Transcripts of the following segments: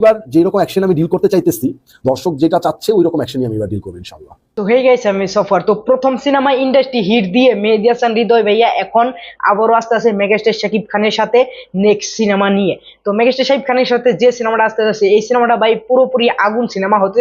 এবার যেরকম অ্যাকশন আমি ডিল করতে চাইতেছি, দর্শক যেটা চাচ্ছে ওই রকম অ্যাকশনই আমি এবার ডিল করব ইনশাল্লাহ তো হয়ে গেছে আমি সফর। তো প্রথম সিনেমা ইন্ডাস্ট্রি হিট দিয়ে হৃদয় ভাইয়া এখন আবারও মেগাস্টার শাকিব খানের সাথে নেক্সট সিনেমা নিয়ে। তো মেগাস্টার শাকিব খানের সাথে যে সিনেমাটা আসতে এই সিনেমাটা ভাই পুরোপুরি আগুন সিনেমা হতে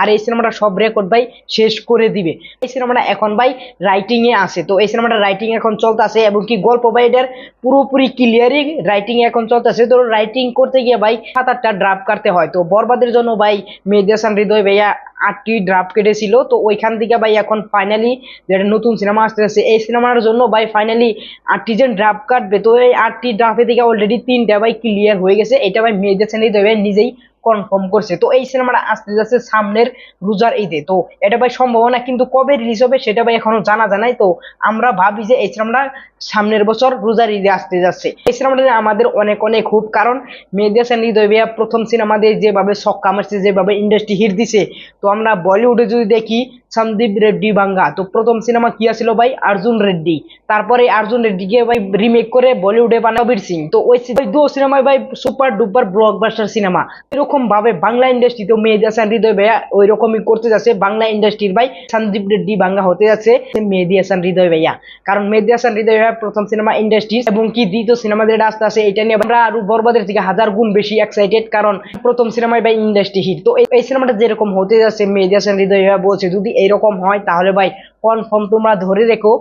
আর এই সিনেমাটা সব রেকর্ড ভাই শেষ করে দিবে। এই সিনেমাটা এখন ভাই রাইটিং এ আছে। তো এই সিনেমাটা রাইটিং এখন চলতেছে এবং কি গল্প ভাই এটার পুরোপুরি ক্লিয়ারই রাইটিং এখন চলতেছে। তো রাইটিং করতে গিয়ে ভাই সাত আটটা ড্রাফট কাটতে হয়। তো বরবাদের জন্য ভাই মেহেদি হৃদয় ভাইয়া আটটি ড্রাফট কেটেছিল। তো ওইখান থেকে ভাই এখন ফাইনালি যেটা নতুন সিনেমা আসতেছে, এই সিনেমার জন্য ভাই ফাইনালি আটটি যে ড্রাফট কাটবে, তো এই আটটি ড্রাফটে থেকে অলরেডি তিনটা ভাই ক্লিয়ার হয়ে গেছে। এটা ভাই মেহেদি হাসান হৃদয় ভাই নিজেই কনফার্ম করছে। তো এই সিনেমাটা আসতে যাচ্ছে সামনের রোজার ঈদে। তো এটা ভাই সম্ভাবনা কিন্তু কবে রিলিজ হবে সেটা ভাই এখনও জানা যায় নাই। তো আমরা ভাবি যে এই সিনেমাটা সামনের বছর রোজার ঈদে আসতে যাচ্ছে। এই সিনেমাটা আমাদের অনেক অনেক খুব কারণ মেদিয়া সেন হৃদয় ভাইয়া প্রথম সিনেমা দিয়ে যেভাবে শখ মারছে, যেভাবে ইন্ডাস্ট্রি হিট দিছে, তো আমরা বলিউডে যদি দেখি সন্দীপ রেড্ডি বাঙ্গা। তো প্রথম সিনেমা কি ছিল ভাই? অর্জুন রেড্ডি। তারপরে অর্জুন রেড্ডিকে ভাই রিমেক করে বলিউডে বানাও বীর সিং। তো ওই দু সিনেমায় ভাই সুপার ডুপার ব্লকবাস্টার সিনেমা। এরকম ভাবে বাংলা ইন্ডাস্ট্রি তো মেহেদি হাসান, হৃদয় ভাইয়া ওই রকমই করতে যাচ্ছে বাংলা ইন্ডাস্ট্রির ভাই সন্দীপ রেড্ডি বাঙ্গা হতে যাচ্ছে মেহেদি হাসান, হৃদয় ভাইয়া। কারণ মেহেদি হাসান, হৃদয় ভাইয়া প্রথম সিনেমা ইন্ডাস্ট্রি এবং কি দ্বিতীয় সিনেমা যেটা আসতে আছে এটা নিয়ে আমরা আরও বরবাদের থেকে হাজার গুণ বেশি এক্সাইটেড কারণ প্রথম সিনেমায় ভাই ইন্ডাস্ট্রি হিট তো এই- এই সিনেমাটা যেরকম হতে যাচ্ছে, মেহেদি হাসান, হৃদয় ভাইয়া বলছে, যদি এইরকম হয় তাহলে ভাই কনফার্ম তোমরা ধরে রেখো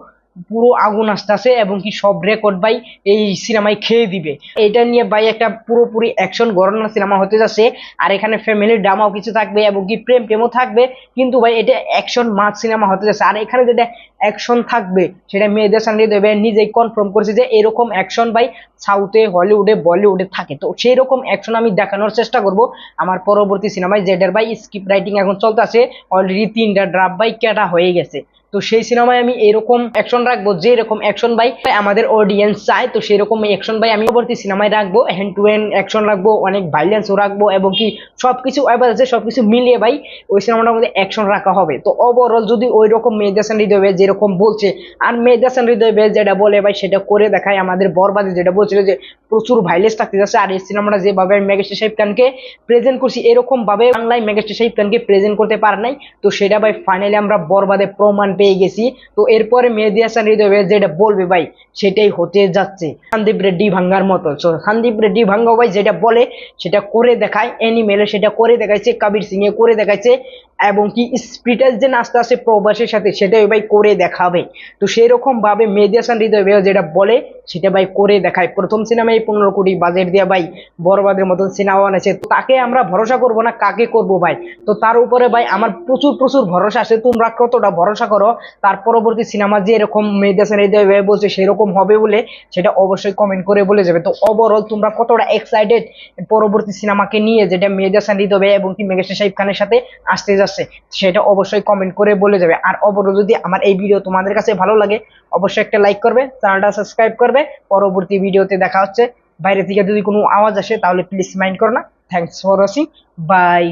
পুরো আগুন আসতেছে এবং কি সব রেকর্ড ভাই এই সিনেমায় খেয়ে দিবে। এটা নিয়ে ভাই একটা পুরোপুরি অ্যাকশন গড়ানো সিনেমা হতে যাচ্ছে। আর এখানে ফ্যামিলির ড্রামাও কিছু থাকবে এবং কি প্রেম প্রেমও থাকবে। কিন্তু ভাই এটা অ্যাকশন মাছ সিনেমা হতে যাচ্ছে। আর এখানে যেটা অ্যাকশন থাকবে, সেটা মেয়েদের সঙ্গে দেবে, নিজেই কনফার্ম করেছে যে এরকম অ্যাকশন ভাই সাউথে হলিউডে বলিউডে থাকে। তো সেই রকম অ্যাকশন আমি দেখানোর চেষ্টা করব। আমার পরবর্তী সিনেমায় জেডের ভাই স্ক্রিপ্ট রাইটিং এখন চলতেছে অলরেডি তিনটা ড্রাফ ভাই কেটা হয়ে গেছে। তো সেই সিনেমায় আমি এরকম অ্যাকশন রাখব যে এরকম অ্যাকশন বাই আমাদের অডিয়েন্স চায়, তো সেরকম অ্যাকশন বাই আমি পরবর্তী সিনেমায় রাখব। হ্যান্ড টু হ্যান্ড অ্যাকশন রাখব, অনেক ভাইলেন্সও রাখব, এবং কি সব কিছু সবকিছু আছে সব কিছু মিলিয়ে ভাই ওই সিনেমাটার মধ্যে অ্যাকশন রাখা হবে। তো ওভারঅল যদি ওই রকম মেয়েদাসান হৃদয় যেরকম বলছে, আর মেয়েদাসান হৃদয় যেটা বলে ভাই, সেটা করে দেখায় আমাদের বরবাদে যেটা বলছিল যে প্রচুর ভাইলেন্স থাকতে যাচ্ছে, আর এই সিনেমাটা যেভাবে মেগাস্টার সাহেব খানকে প্রেজেন্ট করছি, এরকমভাবে বাংলায় মেগাস্টার সাহেব খানকে প্রেজেন্ট করতে পারে নাই। তো সেটা ভাই ফাইনালি আমরা বরবাদে প্রমাণ পেয়ে গেছি। তো এরপরে মেহেদি হাসান হৃদয় যেটা বলবে ভাই, সেটাই হতে যাচ্ছে। সন্দীপ রেড্ডি ভাঙ্গার মতো। তো সন্দীপ রেড্ডি ভাঙ্গা ভাই, যেটা বলে সেটা করে দেখায়। অ্যানিমেলে সেটা করে দেখাইছে, কবির সিং এ করে দেখাইছে। এবং কি স্পিডের যে নাচটা আছে প্রবাসের সাথে, সেটাই ভাই করে দেখাবে। তো সেই মেহেদি হাসান হৃদয় যেটা বলে, সেটা ভাই করে দেখায়। প্রথম সিনেমায় পনেরো কোটি বাজেট দিয়ে ভাই বরবাদের মতন সিনেমা বানাইছে। তো তাকে আমরা ভরসা করব না, কাকে করব ভাই? তো তার উপরে ভাই আমার প্রচুর প্রচুর ভরসা আছে। তোমরা কতটা ভরসা করো? তার পরবর্তী সিনেমা যে এরকম হাসান হৃদয় বলছে সেরকম হবে বলে সেটা অবশ্যই কমেন্ট করে বলে যাবে। তো ওভারঅল তোমরা কতটা এক্সাইটেড পরবর্তী সিনেমাকে নিয়ে যেটা হাসান হৃদয় এবং কি মেঘেশ্বর সাহিব খানের সাথে আসতে যাচ্ছে সেটা অবশ্যই কমেন্ট করে বলে যাবে। আর অবরোধ যদি আমার এই ভিডিও তোমাদের কাছে ভালো লাগে, অবশ্যই একটা লাইক করবে চ্যানেলটা সাবস্ক্রাইব করবে। পরবর্তী ভিডিওতে দেখা হচ্ছে। বাইরে থেকে যদি কোনো আওয়াজ আসে তাহলে প্লিজ মাইন্ড করো না। Thanks for watching by